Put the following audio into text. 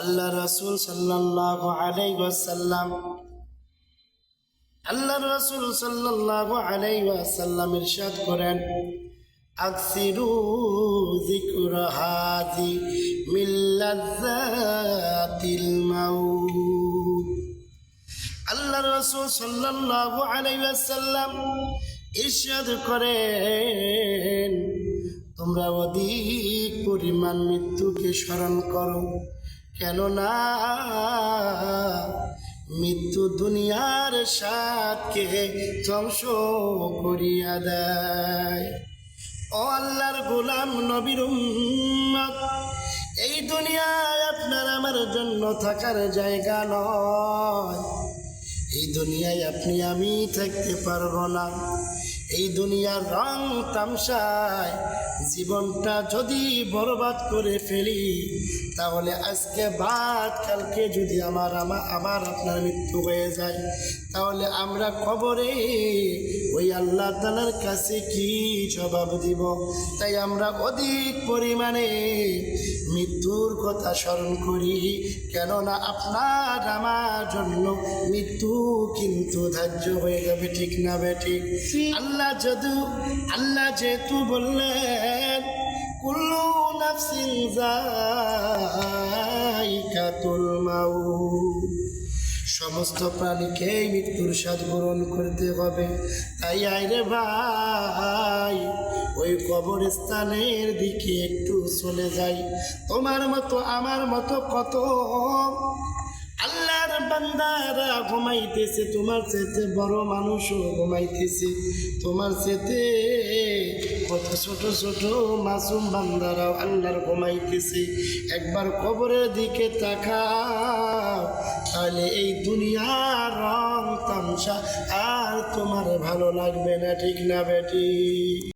আল্লাহ রসুল সাল্লাহ আলাইসাল্লাম আল্লাহ রসুল সাল্লাহ আলাইসাল্লাম ইরশাদ করেন, আকসিরু যিকর হাজি মিল্লাযাতিল মাউত। আল্লাহ রসুল সাল্লাল্লাহু আলাইহি ওয়াসাল্লাম ইরশাদ করেন, তোমরা অধিক পরিমাণ মৃত্যুকে স্মরণ করো। কেননা মৃত্যু দুনিয়ার সাথকে ধ্বংস করিয়া দেয়। ও আল্লাহর গোলাম নবীর এই দুনিয়ায় আপনার আমার জন্য থাকার জায়গা নয়। এই দুনিয়ায় আপনি আমি থাকতে পারব না। এই দুনিয়ার রং তামসায় জীবনটা যদি বরবাদ করে ফেলি তাহলে আজকে বাদ কালকে যদি আমার আমার আবার আপনার মৃত্যু হয়ে যায় তাহলে আমরা খবরে ওই আল্লাহ তালার কাছে কি জবাব দিব? তাই আমরা অধিক পরিমাণে মৃত্যুর কথা স্মরণ করি কেননা আপনার আমার জন্য মৃত্যু কিন্তু ধার্য হয়ে যাবে ঠিক না বেঠিক আল্লাহ যদু, আল্লাহ যেহেতু বললেন, কুল্লু নাফসিন যায়িকাতুল মাউত। সমস্ত প্রাণীকে মৃত্যুর স্বাদ গ্রহণ করতে হবে। তাই আইরে ভাই, ওই কবরস্থানের দিকে একটু চলে যাই। তোমার মতো, আমার মতো কত আল্লাহর বান্দারা ঘুমাইতেছে, তোমার চেতে বড় মানুষও ঘুমাইতেছে। তোমার চেতে কত ছোট ছোট মাসুম বান্দারাও আল্লাহর ঘুমাইতেছে। একবার কবরের দিকে তাকাও, তাহলে এই দুনিয়ার রং তামসা আর তোমার ভালো লাগবে না, ঠিক না বেটি?